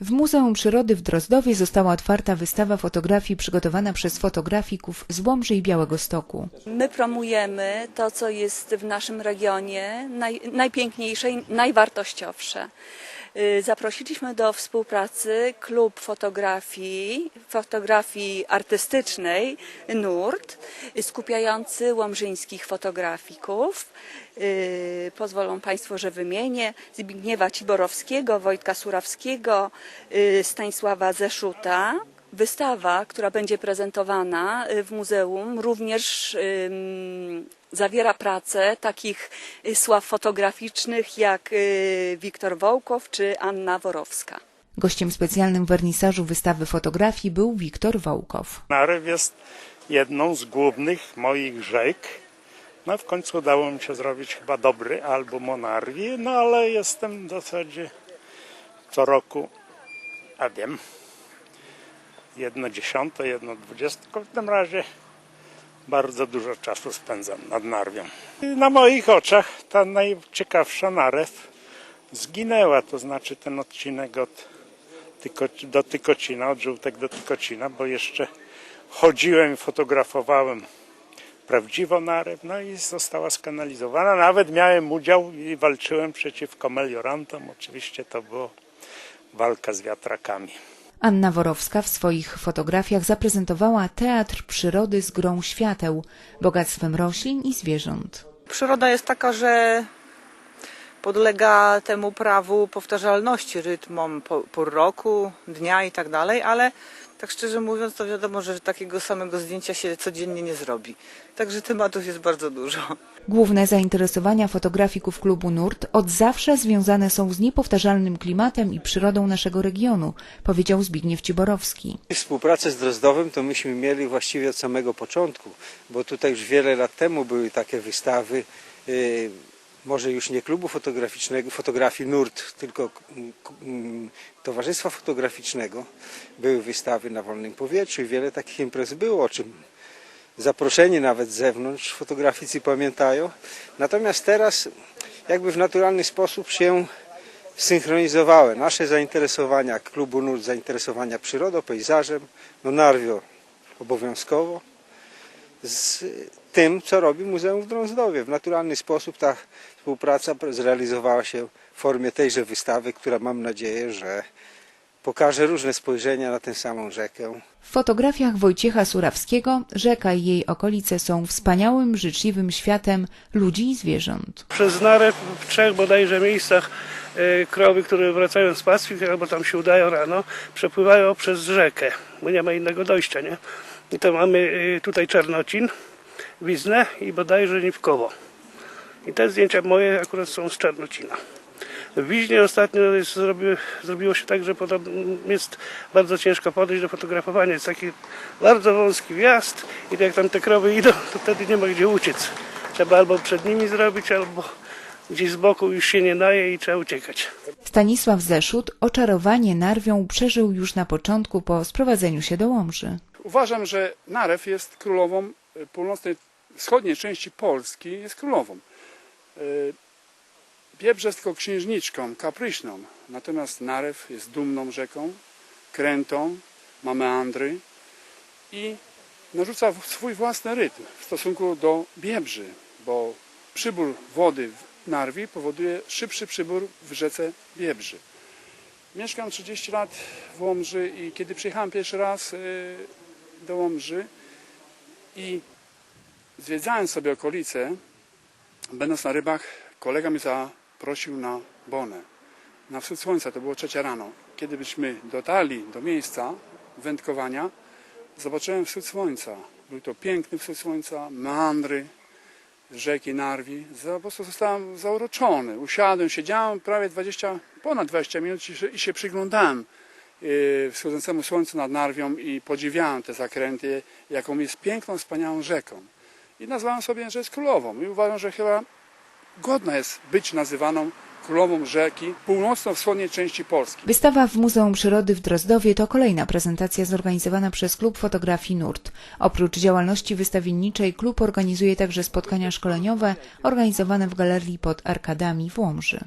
W Muzeum Przyrody w Drozdowie została otwarta wystawa fotografii przygotowana przez fotografików z Łomży i Białego Stoku. My promujemy to, co jest w naszym regionie naj, najpiękniejsze i najwartościowsze. Y, Zaprosiliśmy do współpracy klub fotografii, fotografii artystycznej NURT, skupiający łomżyńskich fotografików. Y, Pozwolą Państwo, że wymienię Zbigniewa Ciborowskiego, Wojtka Surawskiego, y, Stanisława Zeszuta. Wystawa, która będzie prezentowana y, w muzeum, również zawiera pracę takich y, sław fotograficznych jak y, Wiktor Wołkow czy Anna Worowska. Gościem specjalnym wernisażu wystawy fotografii był Wiktor Wołkow. Narew jest jedną z głównych moich rzek. No w końcu udało mi się zrobić chyba dobry album o Narwie, no ale jestem w zasadzie co roku, a wiem, jedno dziesiąte, jedno dwudziestko, w każdym razie bardzo dużo czasu spędzam nad Narwią. I na moich oczach ta najciekawsza Narew zginęła, to znaczy ten odcinek od Tyko- do Tykocina, od Żółtek do Tykocina, bo jeszcze chodziłem i fotografowałem prawdziwą narew, no i została skanalizowana. Nawet miałem udział i walczyłem przeciwko meliorantom. Oczywiście to była walka z wiatrakami. Anna Worowska w swoich fotografiach zaprezentowała teatr przyrody z grą świateł, bogactwem roślin i zwierząt. Przyroda jest taka, że podlega temu prawu powtarzalności, rytmom po- pór roku, dnia i tak dalej, ale tak szczerze mówiąc, to wiadomo, że takiego samego zdjęcia się codziennie nie zrobi. Także tematów jest bardzo dużo. Główne zainteresowania fotografików klubu NURT od zawsze związane są z niepowtarzalnym klimatem i przyrodą naszego regionu, powiedział Zbigniew Ciborowski. Współpracę z Drozdowem to myśmy mieli właściwie od samego początku, bo tutaj już wiele lat temu były takie wystawy, y, może już nie klubu fotograficznego, fotografii NURT, tylko Towarzystwa Fotograficznego. Były wystawy na wolnym powietrzu i wiele takich imprez było, o czym zaproszeni nawet z zewnątrz fotograficy pamiętają. Natomiast teraz jakby w naturalny sposób się synchronizowały nasze zainteresowania klubu NURT, zainteresowania przyrodą, pejzażem, no Narwio obowiązkowo, z tym, co robi Muzeum w Drązdowie. W naturalny sposób ta współpraca zrealizowała się w formie tejże wystawy, która mam nadzieję, że pokaże różne spojrzenia na tę samą rzekę. W fotografiach Wojciecha Surawskiego rzeka i jej okolice są wspaniałym, życzliwym światem ludzi i zwierząt. przez Narew w trzech bodajże miejscach e, krowy, które wracają z pastwi albo tam się udają rano, przepływają przez rzekę, bo nie ma innego dojścia, nie? I to mamy e, tutaj Czernocin, Wiznę i bodajże Niwkowo. I te zdjęcia moje akurat są z Czernocina. W Wiźnie ostatnio jest, zrobi, zrobiło się tak, że jest bardzo ciężko podejść do fotografowania. Jest taki bardzo wąski wjazd i jak tam te krowy idą, to wtedy nie ma gdzie uciec. Trzeba albo przed nimi zrobić, albo gdzieś z boku już się nie daje i trzeba uciekać. Stanisław Zeszut oczarowanie Narwią przeżył już na początku po sprowadzeniu się do Łomży. Uważam, że Narew jest królową północnej, wschodniej części Polski, jest królową. Y, Biebrze jest tylko księżniczką, kapryśną, natomiast Narew jest dumną rzeką, krętą, ma meandry i narzuca swój własny rytm w stosunku do Biebrzy, bo przybór wody w Narwi powoduje szybszy przybór w rzece Biebrzy. Mieszkam 30 lat w Łomży i kiedy przyjechałem pierwszy raz y, do Łomży i zwiedzałem sobie okolice, będąc na rybach, kolega mnie zaprosił na bonę. Na wschód słońca, to było trzecia rano. Kiedy byśmy dotarli do miejsca wędkowania, zobaczyłem wschód słońca. Był to piękny wschód słońca, meandry rzeki Narwi. Po prostu zostałem zauroczony. Usiadłem, siedziałem prawie 20, ponad 20 minut i się, i się przyglądałem wschodzącemu słońcu nad Narwią i podziwiałem te zakręty, jaką jest piękną, wspaniałą rzeką. I nazwałem sobie, że jest królową. I uważam, że chyba godna jest być nazywaną królową rzeki północno-wschodniej części Polski. Wystawa w Muzeum Przyrody w Drozdowie to kolejna prezentacja zorganizowana przez Klub Fotografii NURT. Oprócz działalności wystawienniczej klub organizuje także spotkania szkoleniowe organizowane w galerii pod Arkadami w Łomży.